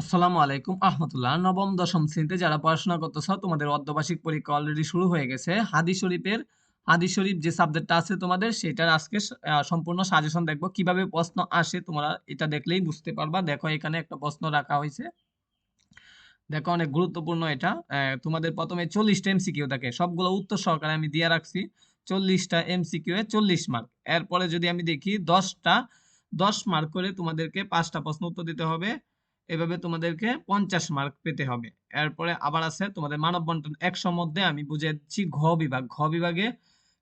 আসসালামু আলাইকুম। আহমতুল্লাহ, নবম, দশম শ্রেণীতে যারা পড়াশোনা করতেছ, তোমাদের অর্ধবার্ষিক পরীক্ষা অলরেডি শুরু হয়ে গেছে। হাদি শরীফের, হাদি শরীফ যে সাবজেক্টটা আছে তোমাদের, সেটার আজকে সম্পূর্ণ সাজেশন দেখব। কীভাবে প্রশ্ন আসে তোমরা এটা দেখলেই বুঝতে পারবা। দেখো, এখানে একটা প্রশ্ন রাখা হয়েছে। দেখো, অনেক গুরুত্বপূর্ণ এটা। তোমাদের প্রথমে চল্লিশটা এমসিকিউ থাকে। সবগুলো উত্তর সহকারে আমি দিয়ে রাখছি। চল্লিশটা এমসিকিউ এ চল্লিশ মার্ক এরপরে যদি আমি দেখি দশটা, দশ মার্ক করে তোমাদেরকে পাঁচটা প্রশ্ন উত্তর দিতে হবে। এভাবে তোমাদেরকে পঞ্চাশ মার্ক পেতে হবে। এরপরে আবার আছে তোমাদের মানব বন্টন একশো মধ্যে আমি বুঝে দিচ্ছি ঘ বিভাগ। ঘ বিভাগে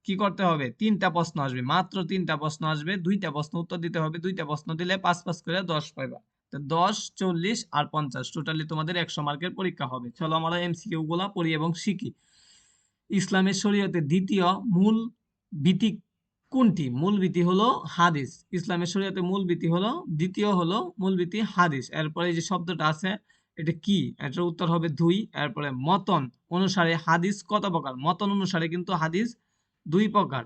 কি করতে হবে? তিনটা প্রশ্ন আসবে, মাত্র তিনটা প্রশ্ন আসবে, দুইটা প্রশ্ন উত্তর দিতে হবে, দুইটা প্রশ্ন দিলে পাঁচ পাঁচ করে দশ পাইবা। তো দশ, চল্লিশ আর পঞ্চাশ টোটালি তোমাদের একশো মার্কের পরীক্ষা হবে। চলো আমরা এমসিকিউ গুলা পড়ি এবং শিখি। ইসলামের শরীয়তে দ্বিতীয় মূল ভীতি কোনটি? মূল ভীতি হলো হাদিস। ইসলামের শরীয়তে মূল ভীতি হলো, দ্বিতীয় হলো মূল ভীতি হাদিস। এরপরে যে শব্দটা আছে, এটা কি? এটার উত্তর হবে দুই। এরপরে মতন অনুসারে হাদিস কত প্রকার? মতন অনুসারে কিন্তু হাদিস দুই প্রকার।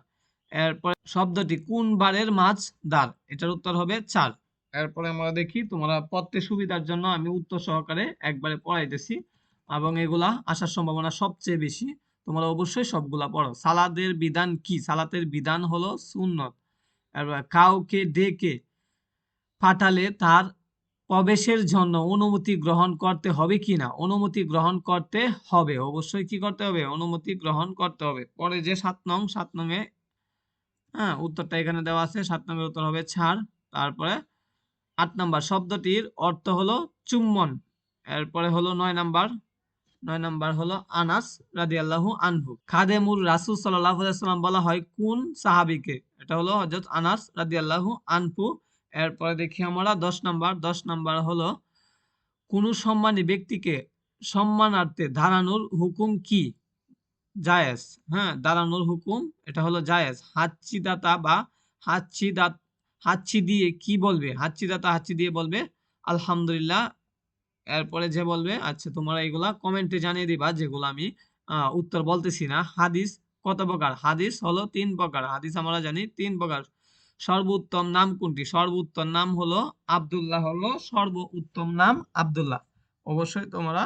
এরপরে শব্দটি কোন বারের মাছ দার এটার উত্তর হবে চার। এরপরে আমরা দেখি, তোমরা পড়তে সুবিধার জন্য আমি উত্তর সহকারে একবারে পড়াইতেছি এবং এগুলা আসার সম্ভাবনা সবচেয়ে বেশি। তোমরা অবশ্যই সবগুলা পড়ো। সালাদের বিধান কি? সালাতের বিধান হলো সুন্নত। কাউকে ডেকে পাঠালে তার প্রবেশের জন্য অনুমতি গ্রহণ করতে হবে কিনা? অনুমতি গ্রহণ করতে হবে। অবশ্যই কি করতে হবে? অনুমতি গ্রহণ করতে হবে। পরে যে সাত নং সাত নং এ হ্যাঁ উত্তরটা এখানে দেওয়া আছে। সাত নম্বর উত্তর হবে ছাড়। তারপরে আট নাম্বার শব্দটির অর্থ হলো চুম্বন। এরপরে হলো নয় নাম্বার নয় নাম্বার হলো আনাস রাদিয়াল্লাহু আনহু। খাদেমুর রাসূল সাল্লাম বলা হয় কোন সাহাবিকে? এটা হলো হযরত আনাস রাদিয়াল্লাহু আনহু। এরপরে দেখি আমরা দশ নম্বর। দশ নম্বর হলো কোন সম্মানী ব্যক্তিকে সম্মানার্থে দাঁড়ানোর হুকুম কি? জায়েজ। হ্যাঁ দাঁড়ানোর হুকুম, এটা হলো জায়েজ। হাচ্ছিদাতা বা হাচ্ছিদাত হাচ্ছি দিয়ে কি বলবে? হাচ্ছিদাতা হাচ্ছি দিয়ে বলবে, আলহামদুলিল্লাহ এরপরে যে বলবে আচ্ছা তোমরা এগুলা কমেন্টে জানিয়ে দিবা, যেগুলো আমি উত্তর বলতেছি না। হাদিস কত প্রকার? হাদিস হলো তিন প্রকার। হাদিস আমরা জানি তিন প্রকার। সর্বোত্তম নাম কোনটি? সর্বোত্তম নাম হলো আব্দুল্লাহ হলো সর্ব উত্তম নাম আব্দুল্লাহ। অবশ্যই তোমরা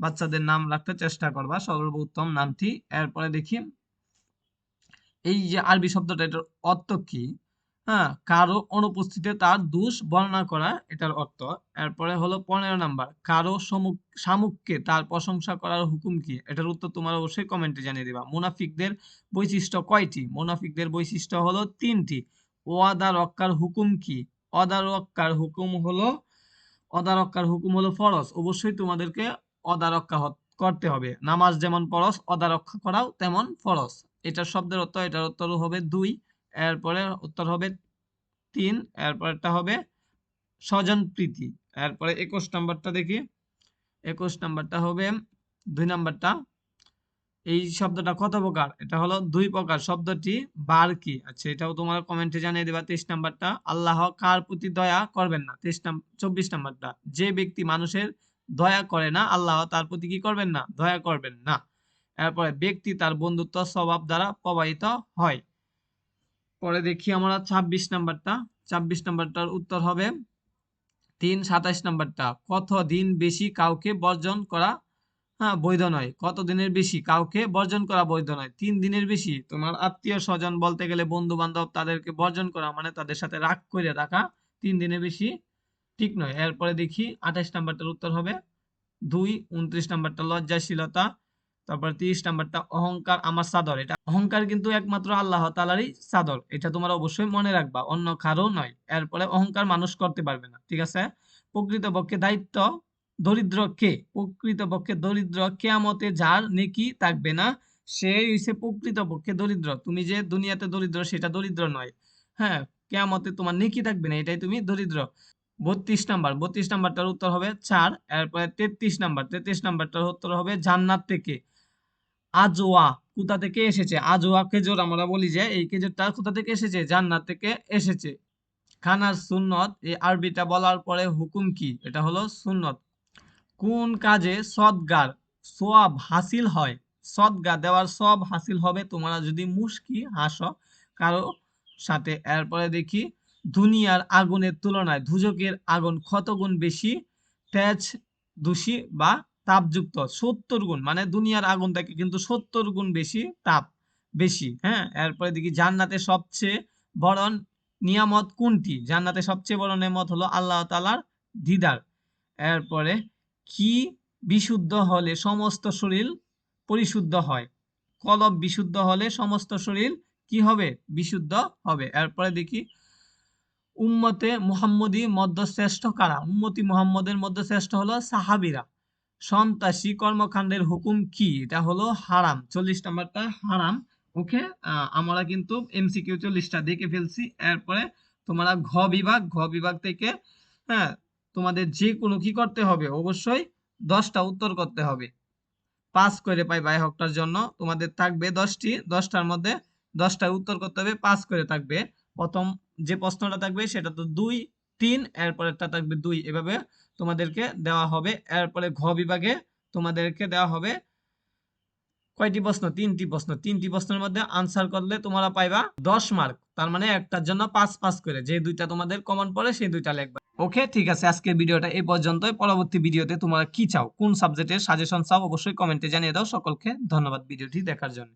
বাচ্চাদের নাম রাখতে চেষ্টা করবা, সর্বোত্তম নামটি। এরপরে দেখি, এই যে আরবি শব্দটা, এটার অর্থ কি? হ্যাঁ কারও অনুপস্থিতিতে তার দোষ বর্ণনা করা, এটার অর্থ। এরপরে হলো পনেরো নাম্বার, কারও শামুককে তার প্রশংসা করার হুকুম কি? এটার উত্তর তোমার অবশ্যই কমেন্টে জানিয়ে দিবা। মুনাফিকদের বৈশিষ্ট্য কয়টি? মুনাফিকদের বৈশিষ্ট্য হলো তিনটি। ওয়াদা রক্ষার হুকুম কি? অদা রক্ষার হুকুম হলো অদা রক্ষার হুকুম হলো ফরজ। অবশ্যই তোমাদেরকে অদা রক্ষা করতে হবে। নামাজ যেমন ফরজ অদা রক্ষা করাও তেমন ফরজ। এটার শব্দের অর্থ, এটার উত্তর হবে দুই। এরপরে উত্তর হবে তিন, এরপরটা হবে স্বজন প্রীতি। এরপরে একুশ নাম্বারটা দেখি। একুশ নাম্বারটা হবে, দুই নাম্বারটা। এই শব্দটা কত প্রকার? এটা হলো দুই প্রকার। শব্দটি বার কি? আচ্ছা এটাও তোমার কমেন্টে জানিয়ে দেবা। তেইশ নাম্বারটা, আল্লাহ কার প্রতি দয়া করবেন না? তেইশ চব্বিশ নাম্বারটা, যে ব্যক্তি মানুষের দয়া করে না, আল্লাহ তার প্রতি কি করবেন না? দয়া করবেন না। এরপরে ব্যক্তি তার বন্ধুত্ব, স্বভাব দ্বারা প্রবাহিত হয়। পরে দেখি আমরা ছাব্বিশ নাম্বারটা। ছাব্বিশ নাম্বারটার উত্তর হবে তিন সাতাইশ নাম্বারটা। কত দিন বেশি কাউকে বর্জন করা হ্যাঁ বৈধ নয়। কত দিনের বেশি কাউকে বর্জন করা বৈধ নয়? তিন দিনের বেশি। তোমার আত্মীয় স্বজন বলতে গেলে বন্ধু বান্ধব তাদেরকে বর্জন করা মানে তাদের সাথে রাগ করে রাখা তিন দিনের বেশি ঠিক নয়। এরপরে দেখি আঠাইশ নাম্বারটার উত্তর হবে। দুই, উনত্রিশ নাম্বারটা লজ্জাশীলতা। তারপর তিরিশ নাম্বারটা, অহংকার আমার চাদর। এটা অহংকার কিন্তু একমাত্র আল্লাহ তালারই চাদর। এটা তোমরা অবশ্যই মনে রাখবা, অন্য কারও নয়। এরপরে অহংকার মানুষ করতে পারবে না, ঠিক আছে? প্রকৃতপক্ষে দায়িত্ব দরিদ্র কে? প্রকৃতপক্ষে দরিদ্র কেয়ামতে যার নেকি থাকবে না, সে হইছে প্রকৃতপক্ষে দরিদ্র। তুমি যে দুনিয়াতে দরিদ্র, সেটা দরিদ্র নয়। হ্যাঁ কেয়ামতে তোমার নেকি থাকবে না, এটাই তুমি দরিদ্র। বত্রিশ নাম্বার, বত্রিশ নাম্বারটার উত্তর হবে চার। এরপরে তেত্রিশ নাম্বার, তেত্রিশ নাম্বারটার উত্তর হবে জান্নাত থেকে। আজোয়া কোথা থেকে এসেছে? আজোয়া খেজুর, আমরা বলি যে এই খেজুরটা কোথা থেকে এসেছে? জান্নাত থেকে এসেছে। খানার সুন্নত, এই আরবিটা বলার পরে হুকুম কি? এটা হলো সুন্নত। কোন কাজে সদগার সোয়াব হাসিল হয়? সদগা দেওয়ার সব হাসিল হবে তোমরা যদি মুশকি হাসো কারও সাথে। এরপরে দেখি, দুনিয়ার আগুনের তুলনায় ধুজকের আগুন কত গুণ বেশি? তেজ দূষী বা তাপযুক্ত, সত্তর গুণ মানে দুনিয়ার আগুন থেকে কিন্তু সত্তর গুণ বেশি তাপ, বেশি হ্যাঁ? এরপরে দেখি জান্নাতে সবচেয়ে বড় নিয়ামত কোনটি? জান্নাতে সবচেয়ে বড় নিয়ামত হলো আল্লাহ তাআলার দিদার। এরপরে কি বিশুদ্ধ হলে সমস্ত শরীর পরিশুদ্ধ হয়? কলব বিশুদ্ধ হলে সমস্ত শরীর কি হবে? বিশুদ্ধ হবে। এরপরে দেখি উম্মতে মুহাম্মদী মধ্য শ্রেষ্ঠ কারা? উম্মতি মুহাম্মদের মধ্যে শ্রেষ্ঠ হলো সাহাবিরা। সন্ত্রাসী কর্মকাণ্ডের হুকুম কি? এটা হলো হারাম। চল্লিশ নাম্বারটা হারাম। ওকে? আমরা কিন্তু এমসিকিউ চল্লিশটা দেখে ফেলছি। এরপরে তোমরা ঘ বিভাগ ঘ বিভাগ থেকে হ্যাঁ তোমাদের যে কোনো কি করতে হবে? অবশ্যই দশটা উত্তর করতে হবে। পাস করে পাইবা এই হকটার জন্য। তোমাদের থাকবে দশটি। দশটার মধ্যে দশটা উত্তর করতে হবে, পাস করে থাকবে। প্রথম যে প্রশ্নটা থাকবে সেটা তো দুই, তিন, এরপরেরটা থাকবে দুই। এভাবে তোমাদেরকে দেওয়া হবে। এরপরে ঘ বিভাগে তোমাদেরকে দেওয়া হবে কয়টি প্রশ্ন? তিনটি প্রশ্ন। তিনটি প্রশ্নের মধ্যে আনসার করলে তোমরা পাইবা দশ মার্ক তার মানে একটার জন্য পাঁচ পাঁচ করে। যে দুইটা তোমাদের কমন পড়ে, সেই দুইটা লিখবা। ওকে ঠিক আছে। আজকের ভিডিওটা এই পর্যন্তই। পরবর্তী ভিডিওতে তোমরা কি চাও? কোন সাবজেক্টের সাজেশন চাও? অবশ্যই কমেন্টে জানিয়ে দাও। সকলকে ধন্যবাদ ভিডিওটি দেখার জন্য।